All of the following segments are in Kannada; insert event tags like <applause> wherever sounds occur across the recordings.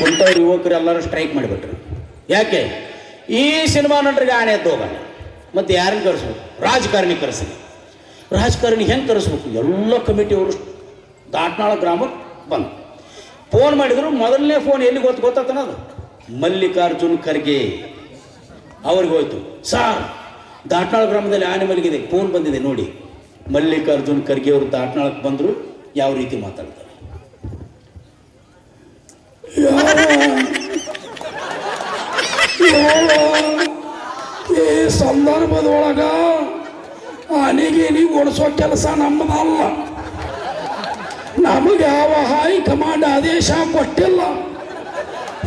ಕುಂತವ್ರು ಯುವಕರು ಎಲ್ಲರೂ ಸ್ಟ್ರೈಕ್ ಮಾಡಿಬಿಟ್ರು. ಯಾಕೆ? ಈ ಸಿನಿಮಾ ನಟರಿಗೆ ಆಣೆ ಎದ್ದು ಹೋಗಲ್ಲ. ಮತ್ತೆ ಯಾರನ್ನ ಕರೆಸ್ಬೇಕು? ರಾಜಕಾರಣಿ ಕರೆಸಿ ರಾಜಕಾರಣಿ ಹೆಂಗೆ ಕರೆಸ್ಬೇಕು? ಎಲ್ಲ ಕಮಿಟಿಯವರು ದಾಟ್ನಾಳ ಗ್ರಾಮಕ್ಕೆ ಬಂದು. ಫೋನ್ ಮಾಡಿದ್ರು, ಮೊದಲನೇ ಫೋನ್ ಎಲ್ಲಿ ಗೊತ್ತು ಗೊತ್ತಾತನ ಅದು? ಮಲ್ಲಿಕಾರ್ಜುನ್ ಖರ್ಗೆ. ಅವ್ರಿಗೆ ಹೋಯ್ತು. ಸಾರ್, ದಾಟ್ನಾಳ ಗ್ರಾಮದಲ್ಲಿ ಆನೆ ಮಲಗಿದೆ. ಫೋನ್ ಬಂದಿದೆ ನೋಡಿ. ಮಲ್ಲಿಕಾರ್ಜುನ್ ಖರ್ಗೆ ಅವರು ದಾಟ್ನಾಳಕ್ಕೆ ಬಂದರು, ಯಾವ ರೀತಿ ಮಾತಾಡ್ತಾರೆ? ಈ ಸಂದರ್ಭದೊಳಗ ಆನೆಗೇನಿ ಓಡಿಸೋ ಕೆಲಸ ನಮ್ಮದಲ್ಲ. ನಮಗೆ ಯಾವ ಹೈ ಕಮಾಂಡ್ ಆದೇಶ ಕೊಟ್ಟಿಲ್ಲ.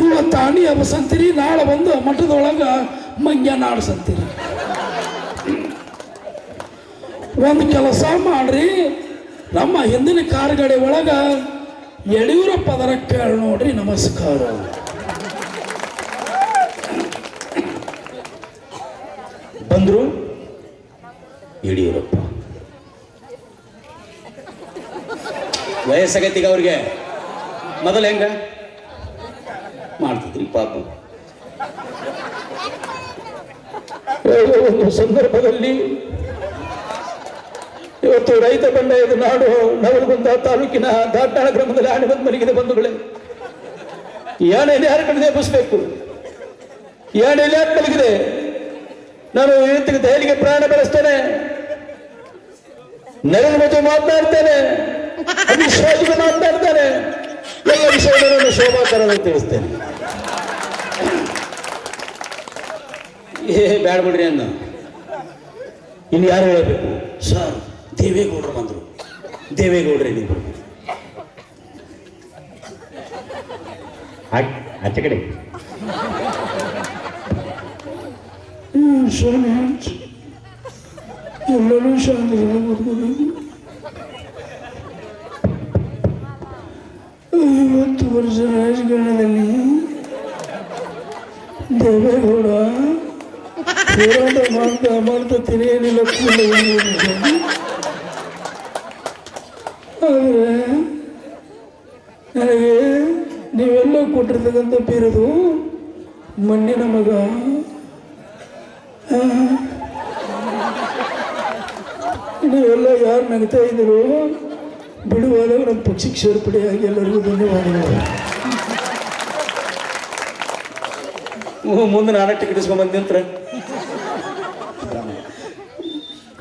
ಇವತ್ತು ಅಣಿ ಅಬಸಂತೀರಿ ನಾಳೆ ಬಂದು ಮಠದೊಳಗೆ ಮಂಗ್ಯ ನಾಡ್ಸಂತೀರಿ. ಒಂದು ಕೆಲಸ ಮಾಡ್ರಿ, ನಮ್ಮ ಹಿಂದಿನ ಕಾರ್ಗಡೆ ಒಳಗ ಯಡಿಯೂರಪ್ಪ ಅದರ ಕೇಳಿ ನೋಡ್ರಿ, ನಮಸ್ಕಾರ. ಬಂದರು ಯಡಿಯೂರಪ್ಪ. ವಯಸ್ಸಾಗೈತೀಗ ಅವ್ರಿಗೆ. ಮೊದಲು ಹೆಂಗ? ಮಾಡ್ತಿದ್ರಿ ಪಾಪ. ಒಂದು ಸಂದರ್ಭದಲ್ಲಿ ಇವತ್ತು ರೈತ ಬಂಡಾಯದ ನಾಡು ನವಲಗುಂದ ತಾಲೂಕಿನ ದಾಟಾಳ ಗ್ರಾಮದಲ್ಲಿ ಆನೆ ಬಂದು ಮಲಗಿದೆ ಬಂಧುಗಳೇ. ಯಾಣೆಯಲ್ಲಿ ಯಾರು ಕಡೆ ಎಬ್ಬಿಸ್ಬೇಕು ಯಾಣೆಯಲ್ಲಿ ಯಾರು ಮಲಗಿದೆ? ನಾನು ಇವತ್ತಿಗೆ ದೆಹಲಿಗೆ ಪ್ರಯಾಣ ಬೆಳೆಸ್ತೇನೆ. ನರೇಂದ್ರ ಮೋದಿ ಮಾತನಾಡ್ತೇನೆ. ಅಮಿತ್ ಶಾ ಜೊತೆ ಮಾತನಾಡ್ತೇನೆ. ಎಲ್ಲ ವಿಷಯಗಳನ್ನು ಶೋಭಾಕರವಾಗಿ ತಿಳಿಸ್ತೇನೆ. ಏ ಬ್ಯಾಡ ಬಿಡ್ರಿ ಅನ್ನ ಇನ್ನು ಯಾರು ಹೇಳಬೇಕು? ಸರ್. ದೇವೇಗೌಡರು ಬಂದರು. ದೇವೇಗೌಡ್ರೆ ನೀವು. ಆಚೆ ಕಡೆ. ಶಾಲೆ ಎಲ್ಲರೂ ಶಾಂತಿ ಐವತ್ತು ವರ್ಷ ರಾಜಕಾರಣದಲ್ಲಿ ದೇವೇಗೌಡ ಹೋರಾಟ ಮಾಡ್ತಾ ಮಾಡ್ತಾ ತಿರಿಯಲಿಲ್ಲ ಕೂಡಲೇ ಆದರೆ ನನಗೆ ನೀವೆಲ್ಲ ಕೊಟ್ಟಿರ್ತಕ್ಕಂಥ ಪೀರದು ಮಣ್ಣಿನ ಮಗ. ನೀವೆಲ್ಲ ಯಾರು ನಗ್ತಾ ಇದ್ದರು ಬಿಡುವಾದಾಗ ನಮ್ಮ ಪಕ್ಷಕ್ಕೆ ಸೇರ್ಪಡೆಯಾಗಿ ಎಲ್ಲರಿಗೂ ಧನ್ಯವಾದಗಳು. ಹ್ಞೂ ಮುಂದೆ ನಾನೇ ಟಿಕೆಟ್ ಇಸ್ಕೊಂಡ್ ನಿಂತ್ರ. <laughs>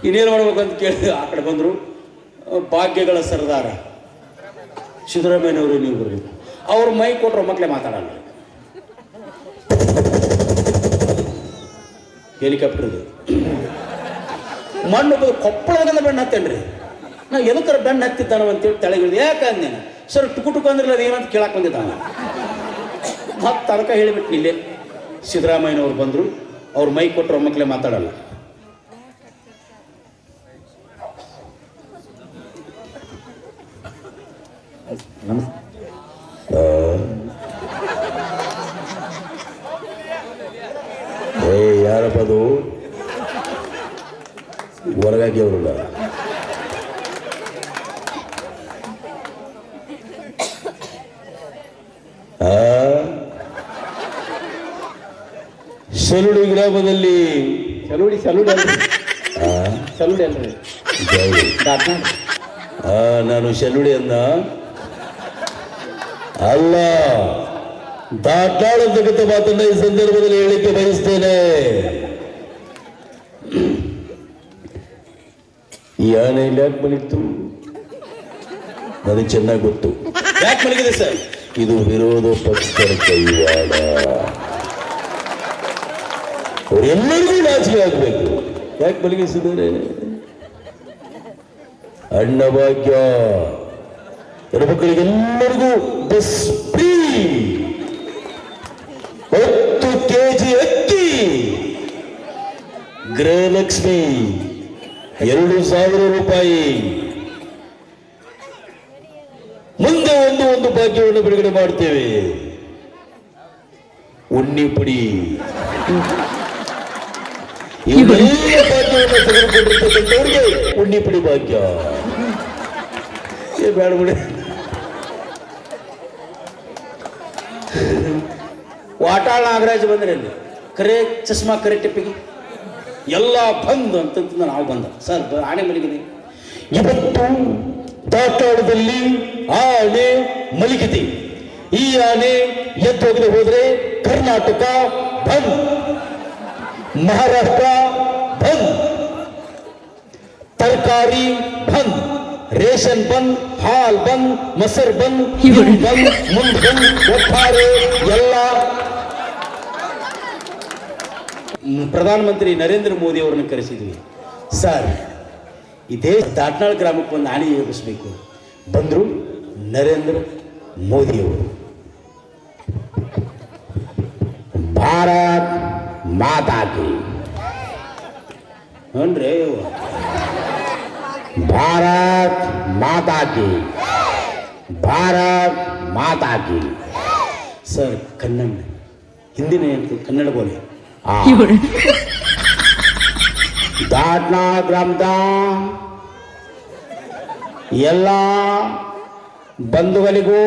ಇನ್ನೇನು ಮಾಡ್ಬೇಕಂತ ಅಂತ ಕೇಳಿ ಆ ಕಡೆ ಬಂದರು. ಭಾಗ್ಯಗಳ ಸರ್ದಾರ. ಸಿದ್ದರಾಮಯ್ಯನವರು ನೀವು ಬರಬೇಕು. ಅವ್ರು ಮೈ ಕೊಟ್ಟರು ಮಕ್ಕಳೇ ಮಾತಾಡಲ್ಲ. ಹೆಲಿಕಾಪ್ಟರ್ದು ಮಣ್ಣು ಕೊಪ್ಪಳದಲ್ಲ ಬೆಣ್ಣು ಹತ್ತೇನ್ರಿ? ನಾ ಎದಕ್ಕಾರ ಬೆಣ್ಣು ಹತ್ತಿದ್ದಾನ ಅಂತೇಳಿ ತೆಳಗಿಳಿದು ಯಾಕೆ ಅಂದೇನ ಸರ್ ಟುಕು ಟುಕು ಅಂದ್ರಲ್ಲ ಅದು ಏನಂತ ಕೇಳಕ್ಕೆ ಬಂದಿದ್ದಾನ ಮತ್ತೆ ಅದಕ್ಕೆ ಹೇಳಿಬಿಟ್ಟು ಇಲ್ಲೇ ಸಿದ್ದರಾಮಯ್ಯನವ್ರು ಬಂದರು. ಅವ್ರು ಮೈ ಕೊಟ್ಟರು ಮಕ್ಕಳೇ ಮಾತಾಡಲ್ಲ. ಅದು ಹೊರಗಾಗಿ ಅವರಲ್ಲ ಸಲುಡಿ ಗ್ರಾಮದಲ್ಲಿ. ಸಲುಡಿ ಸಲುಡಿ ಸಲುಡಿ ಅಲ್ರಿ. ನಾನು ಸಲುಡಿ ಅನ್ನ. ಅಲ್ಲ ದಾಟಾಳತಕ್ಕಂಥ ಮಾತನ್ನ ಈ ಸಂದರ್ಭದಲ್ಲಿ ಹೇಳಿಕೆ ಬಯಸ್ತೇನೆ. ಈ ಆನೆ ಇಲ್ಲಿ ಯಾಕೆ ಮಲಗಿತ್ತು ನನಗೆ ಚೆನ್ನಾಗಿ ಗೊತ್ತು. ಯಾಕೆ ಮಲಗಿದೆ ಸರ್? ಇದು ವಿರೋಧ ಪಕ್ಷದ ಕೈವಾಡ. ಅವರೆಲ್ಲರಿಗೂ ನಾಚಿಕೆ ಆಗಬೇಕು. ಯಾಕೆ ಮಲಗಿಸಿದ್ದಾರೆ? ಅಣ್ಣ ಭಾಗ್ಯ. ಹೆಣ್ಮಕ್ಕಳಿಗೆಲ್ಲರಿಗೂ ಬಸ್ ಫ್ರೀ ಹತ್ತು ಕೆಜಿ ಅಕ್ಕಿ. ಗೃಹಲಕ್ಷ್ಮಿ. ಎರಡು ಸಾವಿರ ರೂಪಾಯಿ ಮುಂದೆ ಒಂದು ಒಂದು ಭಾಗ್ಯವನ್ನು ಬಿಡುಗಡೆ ಮಾಡ್ತೇವೆ ಉನ್ನಿಪುಡಿ ಇವೆಲ್ಲ ಭಾಗ್ಯವನ್ನು ಉಣ್ಣಿ ಪುಡಿ ಭಾಗ್ಯ ಏ ಬೇಡ ಬಿಡಿ ವಾಟಾಳ್ ನಾಗರಾಜ್ ಬಂದ್ರೆ ಕರೆ ಚಸ್ಮಾ ಕರೆ ಟಿಪ್ಪಿಗೆ ಎಲ್ಲ ಬಂದು ಅಂತಂತ ನಾವು ಬಂದ. ಸರ್ ಆನೆ ಮಲಗಿದೆ. ಇವತ್ತು ದಾಟಾಳದಲ್ಲಿ ಆನೆ ಮಲಗಿದೆ. ಈ ಆನೆ ಎದ್ದೋಗದೆ ಹೋದ್ರೆ ಕರ್ನಾಟಕ ಬಂದ್. ಮಹಾರಾಷ್ಟ್ರ ಬಂದ್. ತರಕಾರಿ ಬಂದ್. ರೇಷನ್ ಬಂದ್, ಹಾಲ್ ಬಂದ್, ಮೊಸರು ಬಂದ್ ಬಂದ್, ಮುಂದ್ ಬಂದ್, ಒಟ್ಟಾರೆ ಎಲ್ಲ ಮ್, ಪ್ರಧಾನಮಂತ್ರಿ ನರೇಂದ್ರ ಮೋದಿ ಅವರನ್ನು ಕರೆಸಿದ್ವಿ. ಸರ್, ಈ ದೇಶ ದಾಟ್ನಾಳ್ ಗ್ರಾಮಕ್ಕೆ ಒಂದು ಹಾನಿ ಎಬ್ಬಿಸ್ಬೇಕು ಬಂದರು ನರೇಂದ್ರ ಮೋದಿಯವರು ಭಾರತ್ ಮಾತಾ ಕಿ. ಹ್ಞೂನ್ರಿ ಇವು. ಭಾರತ್ ಮಾತಾ ಕಿ. ಭಾರತ್ ಮಾತಾ ಕಿ. ಸರ್, ಕನ್ನಡ. ಹಿಂದಿನ ಕನ್ನಡ ಬೋಲೆ. ದಾಟ್ನಾ ಗ್ರಾಮದ ಎಲ್ಲ ಬಂಧುಗಳಿಗೂ